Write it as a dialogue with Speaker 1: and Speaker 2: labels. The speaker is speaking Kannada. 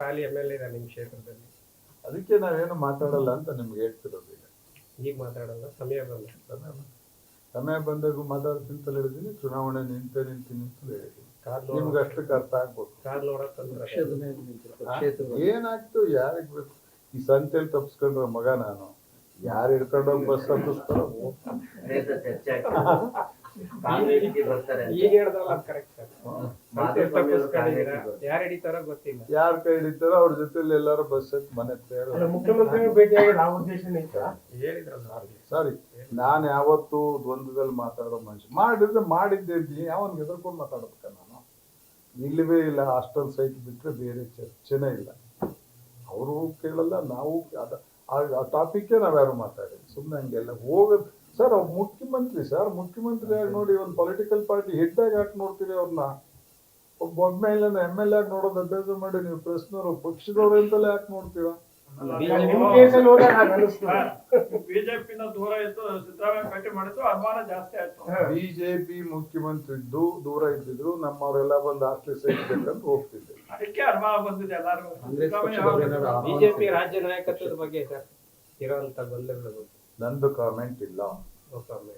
Speaker 1: ಖಾಲಿ ಎಂ ಎಲ್ ಎ ನಿಮ್ಮ ಕ್ಷೇತ್ರದಲ್ಲಿ.
Speaker 2: ಅದಕ್ಕೆ ನಾವೇನು ಮಾತಾಡಲ್ಲ ಅಂತ ನಿಮ್ಗೆ ಹೇಳ್ತಿರೋದು ಈಗ.
Speaker 1: ಈಗ ಮಾತಾಡಲ್ಲ ಸಮಯ ಬಂದ.
Speaker 2: ಸಮಯ ಸಮಯ ಬಂದಾಗ ಮಾತಾಡ್ತೀನಿ ಅಂತ ಹೇಳಿದೀನಿ ಚುನಾವಣೆ ನಿಂತೆ ನಿಂತೀನಿ ಅಂತ ಹೇಳಿದೀನಿ. ನಿಮ್ಗೆ ಅಷ್ಟಕ್ಕೆ ಅರ್ಥ
Speaker 3: ಆಗ್ಬೋದು.
Speaker 2: ಏನಾಗ್ತು ಯಾರಿಗ್ ಬೇಕು. ಈ ಸಂತೆಯಲ್ಲಿ ತಪ್ಸ್ಕೊಂಡ್ರ ಮಗ ನಾನು. ಯಾರು ಹಿಡ್ಕೊಂಡೋಗಿ ಬಸ್
Speaker 4: ಅಂತ.
Speaker 1: ಈಗ ಹೇಳ್ದಲ್ಲ ಕರೆಕ್ಟ್ ಯಾರು ಹಿಡಿತಾರೋ ಗೊತ್ತಿಲ್ಲ.
Speaker 2: ಯಾರ ಕೈ ಹಿಡಿತಾರೋ ಅವ್ರ ಜೊತೆಲಿ ಎಲ್ಲಾರು ಬಸ್ ಹತ್ತಿ ಮನೆ
Speaker 5: ಭೇಟಿಯಾಗಿ ಇತ್ತ
Speaker 1: ಹೇಳಿದ್ರಲ್ಲ ಅವ್ರಿಗೆ.
Speaker 2: ಸಾರಿ ನಾನು ಯಾವತ್ತು ದ್ವಂದ್ವದಲ್ಲಿ ಮಾತಾಡೋ ಮನುಷ್ಯ. ಮಾಡಿದ್ರೆ ಮಾಡಿದ್ದೆ ಯಾವನ್ ಯಾವನ್ಗೆ ಎದ್ರಕೊಂಡು ಮಾತಾಡ್ಬೇಕ ನಾನು? ಇಲ್ಲವೇ ಇಲ್ಲ ಹಾಸ್ಟೆಲ್ ಸೈಟ್ ಬಿಟ್ರೆ ಬೇರೆ ಚರ್ಚೆನೇ ಇಲ್ಲ. ಅವರು ಕೇಳಲ್ಲ ನಾವು ಅದ ಆ ಟಾಪಿಕ್ಕೇ ನಾವ್ಯಾರು ಮಾತಾಡಿ ಸುಮ್ಮನೆ ಹಂಗೆಲ್ಲ ಹೋಗೋದು. ಸರ್ ಅವ್ರು ಮುಖ್ಯಮಂತ್ರಿ ಸರ್ ಮುಖ್ಯಮಂತ್ರಿ ಆಗಿ ನೋಡಿ ಒಂದು ಪೊಲಿಟಿಕಲ್ ಪಾರ್ಟಿ ಹೆಡ್ ಆಗಿ ಯಾಕೆ ನೋಡ್ತೀರಿ ಅವ್ರನ್ನ ಒಬ್ಬ ಎಂ ಎಲ್ ಎಂ ಎಲ್ ಆಗಿ ನೋಡೋದು ಅಭ್ಯಾಸ ಮಾಡಿ ನೀವು ಪ್ರಶ್ನವರು ಪಕ್ಷದವ್ರು ಅಂತಲೇ ಯಾಕೆ ನೋಡ್ತೀರಾ?
Speaker 6: ಬಿಜೆಪಿನ ದೂರ ಇದ್ದು ಸಿದ್ದರಾಮಯ್ಯ ಭೇಟಿ ಮಾಡಿದ್ರು ಅನುಮಾನ ಜಾಸ್ತಿ ಆಯ್ತು.
Speaker 2: ಬಿಜೆಪಿ ಮುಖ್ಯಮಂತ್ರಿ ಇದ್ದು ದೂರ ಇದ್ದಿದ್ರು ನಮ್ಮವರೆಲ್ಲ ಬಂದು ಆಸ್ತಿ ಸೇರಿಸಬೇಕು ಅಂತ ಹೋಗ್ತಿದ್ದೆ.
Speaker 6: ಅದಕ್ಕೆ ಅನುಮಾನ ಬಂದಿದೆ
Speaker 3: ಆಹ್ವಾನ
Speaker 1: ಬಿಜೆಪಿ ರಾಜ್ಯ ನಾಯಕತ್ವದ ಬಗ್ಗೆ ಸರ್ ಇರೋಂತ ಗೊಂದಲಗಳ. ಬಗ್ಗೆ
Speaker 2: ನಂದು ಕಾಮೆಂಟ್ ಇಲ್ಲ.
Speaker 1: ಒಪ್ಪಂದ